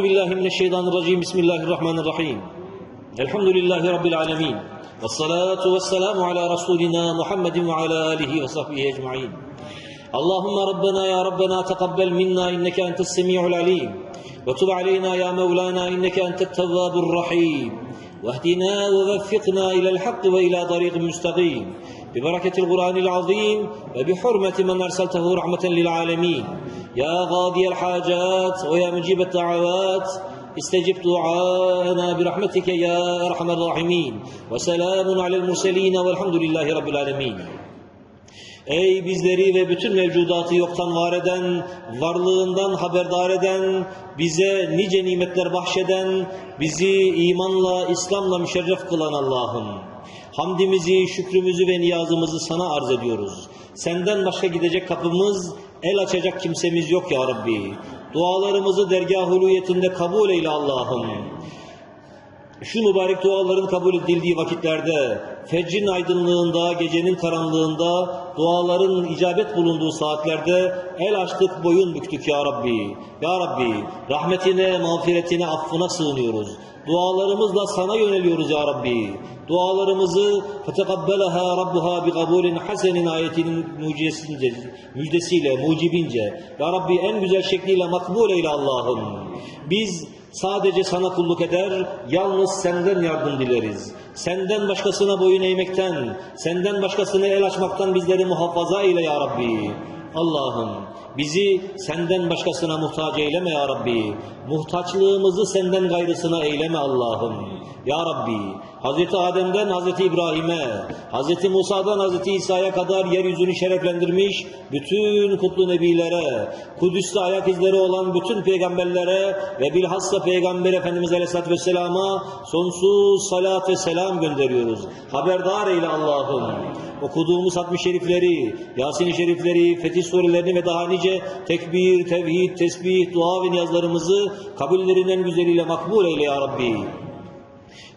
أعوذ بالله من الشيطان الرجيم. بسم الله الرحمن الرحيم. الحمد لله رب العالمين. والصلاة والسلام على رسولنا محمد وعلى آله وصحبه أجمعين. اللهم ربنا يا ربنا تقبل منا إنك أنت السميع العليم. وتب علينا يا مولانا إنك أنت التواب الرحيم. واهدنا ووفقنا إلى الحق وإلى طريق مستقيم. ببركة القرآن العظيم وبحرمة من أرسلته رحمة للعالمين يا غاضي الحاجات ويا مجيب الدعوات استجب دعاءنا برحمتك يا أرحم الراحمين وسلام على المرسلين والحمد لله رب العالمين Ey bizleri ve bütün mevcudatı yoktan var eden, varlığından haberdar eden, bize nice nimetler bahşeden, bizi imanla, İslam'la müşerref kılan Allah'ım. Hamdimizi, şükrümüzü ve niyazımızı sana arz ediyoruz. Senden başka gidecek kapımız, el açacak kimsemiz yok ya Rabbi. Dualarımızı dergah huluyetinde kabul eyle Allah'ım şu mübarek duaların kabul edildiği vakitlerde, fecrin aydınlığında, gecenin karanlığında, duaların icabet bulunduğu saatlerde el açtık, boyun büktük ya Rabbi. Ya Rabbi, rahmetine, mağfiretine, affına sığınıyoruz. Dualarımızla sana yöneliyoruz ya Rabbi. Dualarımızı rabbuha bi kabulin hasenin ayetinin mucizesince, müjdesiyle, mucibince. Ya Rabbi en güzel şekliyle makbul eyle Allah'ım. Biz Sadece sana kulluk eder, yalnız senden yardım dileriz. Senden başkasına boyun eğmekten, senden başkasına el açmaktan bizleri muhafaza eyle ya Rabbi. Allah'ım bizi senden başkasına muhtaç eyleme ya Rabbi. Muhtaçlığımızı senden gayrısına eyleme Allah'ım. Ya Rabbi Hazreti Adem'den Hazreti İbrahim'e, Hazreti Musa'dan Hazreti İsa'ya kadar yeryüzünü şereflendirmiş bütün kutlu nebilere, Kudüs'te ayak izleri olan bütün peygamberlere ve bilhassa Peygamber Efendimiz Aleyhisselatü Vesselam'a sonsuz salat ve selam gönderiyoruz. Haberdar eyle Allah'ım. Okuduğumuz hatmi şerifleri, Yasin-i şerifleri, Fetih surelerini ve daha nice tekbir, tevhid, tesbih, dua ve niyazlarımızı kabullerinin güzeliyle makbul eyle ya Rabbi.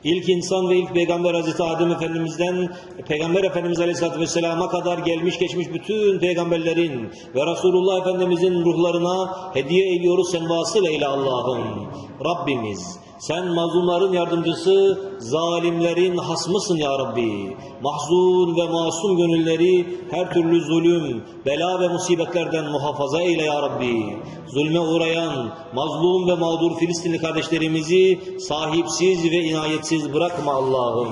İlk insan ve ilk peygamber Hazreti Adem Efendimiz'den Peygamber Efendimiz Aleyhisselatü Vesselam'a kadar gelmiş geçmiş bütün peygamberlerin ve Resulullah Efendimiz'in ruhlarına hediye ediyoruz sen vasıl eyle Allah'ım. Rabbimiz sen mazlumların yardımcısı, zalimlerin hasmısın ya Rabbi. Mahzun ve masum gönülleri her türlü zulüm, bela ve musibetlerden muhafaza eyle ya Rabbi. Zulme uğrayan, mazlum ve mağdur Filistinli kardeşlerimizi sahipsiz ve inayetsiz bırakma Allah'ım.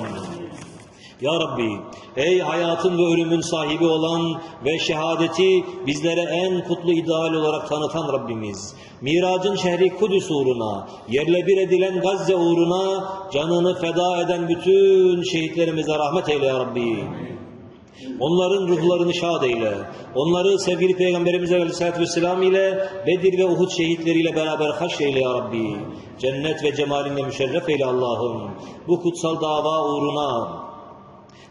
Ya Rabbi, ey hayatın ve ölümün sahibi olan ve şehadeti bizlere en kutlu ideal olarak tanıtan Rabbimiz. Miracın şehri Kudüs uğruna, yerle bir edilen Gazze uğruna canını feda eden bütün şehitlerimize rahmet eyle ya Rabbi. Onların ruhlarını şad eyle. Onları sevgili Peygamberimiz Aleyhisselatü Vesselam ile Bedir ve Uhud şehitleriyle beraber haş eyle ya Rabbi. Cennet ve cemalinle müşerref eyle Allah'ım. Bu kutsal dava uğruna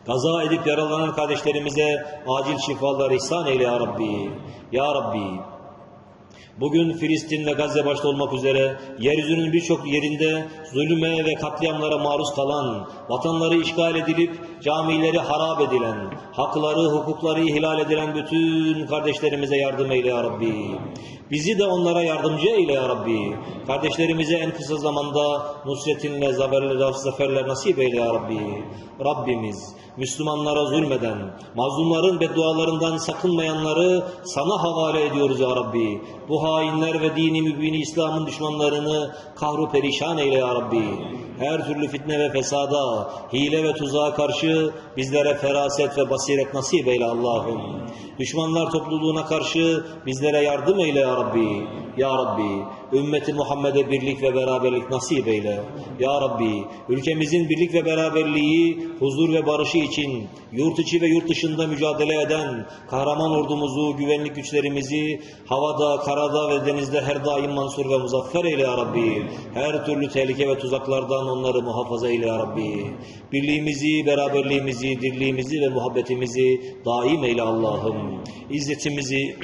Kaza edip yaralanan kardeşlerimize acil şifalar ihsan eyle ya Rabbi. Ya Rabbi. Bugün Filistin ve Gazze başta olmak üzere yeryüzünün birçok yerinde zulüme ve katliamlara maruz kalan, vatanları işgal edilip camileri harap edilen, hakları, hukukları ihlal edilen bütün kardeşlerimize yardım eyle ya Rabbi. Bizi de onlara yardımcı eyle ya Rabbi. Kardeşlerimize en kısa zamanda nusretinle zaferler, zaferler nasip eyle ya Rabbi. Rabbimiz Müslümanlara zulmeden, mazlumların beddualarından sakınmayanları sana havale ediyoruz ya Rabbi. Bu hainler ve dini mübini İslam'ın düşmanlarını kahru perişan eyle ya Rabbi. Her türlü fitne ve fesada, hile ve tuzağa karşı bizlere feraset ve basiret nasip eyle Allah'ım. Düşmanlar topluluğuna karşı bizlere yardım eyle ya Rabbi. Ya Rabbi, ümmeti Muhammed'e birlik ve beraberlik nasip eyle. Ya Rabbi, ülkemizin birlik ve beraberliği, huzur ve barışı için yurt içi ve yurt dışında mücadele eden kahraman ordumuzu, güvenlik güçlerimizi havada, karada ve denizde her daim mansur ve muzaffer eyle ya Rabbi. Her türlü tehlike ve tuzaklardan onları muhafaza eyle ya Rabbi. Birliğimizi, beraberliğimizi, dirliğimizi ve muhabbetimizi daim eyle Allah'ım. İzzetimizi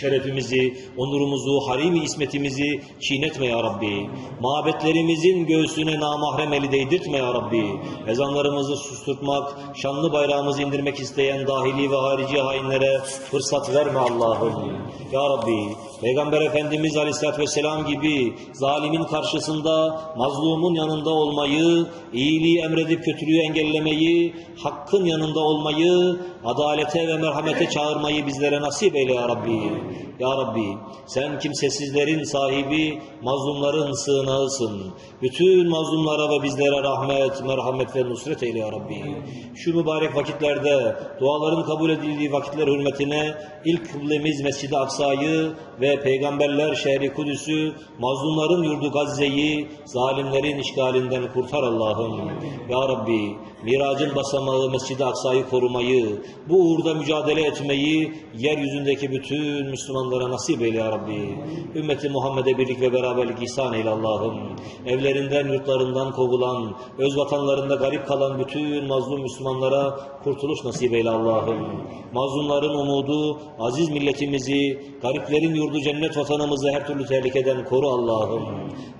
şerefimizi, onurumuzu, harimi ismetimizi çiğnetme ya Rabbi. Mabetlerimizin göğsüne namahrem eli değdirtme ya Rabbi. Ezanlarımızı susturtmak, şanlı bayrağımızı indirmek isteyen dahili ve harici hainlere fırsat verme Allah'ım. Ya Rabbi, Peygamber Efendimiz Aleyhisselatü Vesselam gibi zalimin karşısında mazlumun yanında olmayı, iyiliği emredip kötülüğü engellemeyi, hakkın yanında olmayı, adalete ve merhamete çağırmayı bizlere nasip eyle ya Rabbi. Ya Rabbi sen kimsesizlerin sahibi, mazlumların sığınağısın. Bütün mazlumlara ve bizlere rahmet, merhamet ve nusret eyle ya Rabbi. Şu mübarek vakitlerde duaların kabul edildiği vakitler hürmetine ilk kıblemiz Mescid-i Aksa'yı ve peygamberler şehri Kudüs'ü, mazlumların yurdu Gazze'yi, zalimlerin işgalinden kurtar Allah'ım. Ya Rabbi, miracın basamağı Mescid-i Aksa'yı korumayı, bu uğurda mücadele etmeyi, yeryüzündeki bütün Müslümanlara nasip eyle ya Rabbi. Ümmeti Muhammed'e birlik ve beraberlik ihsan eyle Allah'ım. Evlerinden, yurtlarından kovulan, öz vatanlarında garip kalan bütün mazlum Müslümanlara kurtuluş nasip eyle Allah'ım. Mazlumların umudu, aziz milletimizi, gariplerin yurdu cennet vatanımızı her türlü tehlikeden koru Allah'ım.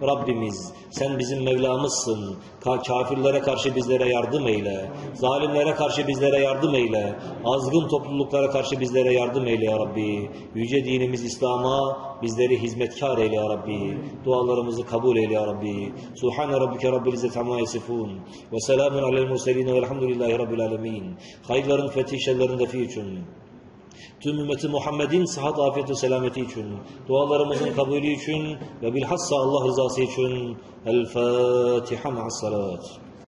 Rabbimiz sen bizim Mevlamızsın. Ka kafirlere karşı bizlere yardım eyle. Zalimlere karşı bizlere yardım eyle. Azgın topluluklara karşı bizlere yardım eyle ya Rabbi. Yüce dinimiz İslam'a bizleri hizmetkar eyle ya Rabbi. Dualarımızı kabul eyle ya Rabbi. Subhane Rabbike Rabbil İzzet Amma. Ve selamun alel murselin velhamdülillahi Rabbil Alemin. Hayırların fethi şerlerin defi için. Tüm ümmeti Muhammed'in sıhhat, afiyet ve selameti için, dualarımızın kabulü için ve bilhassa Allah rızası için El Fatiha ma'as salat.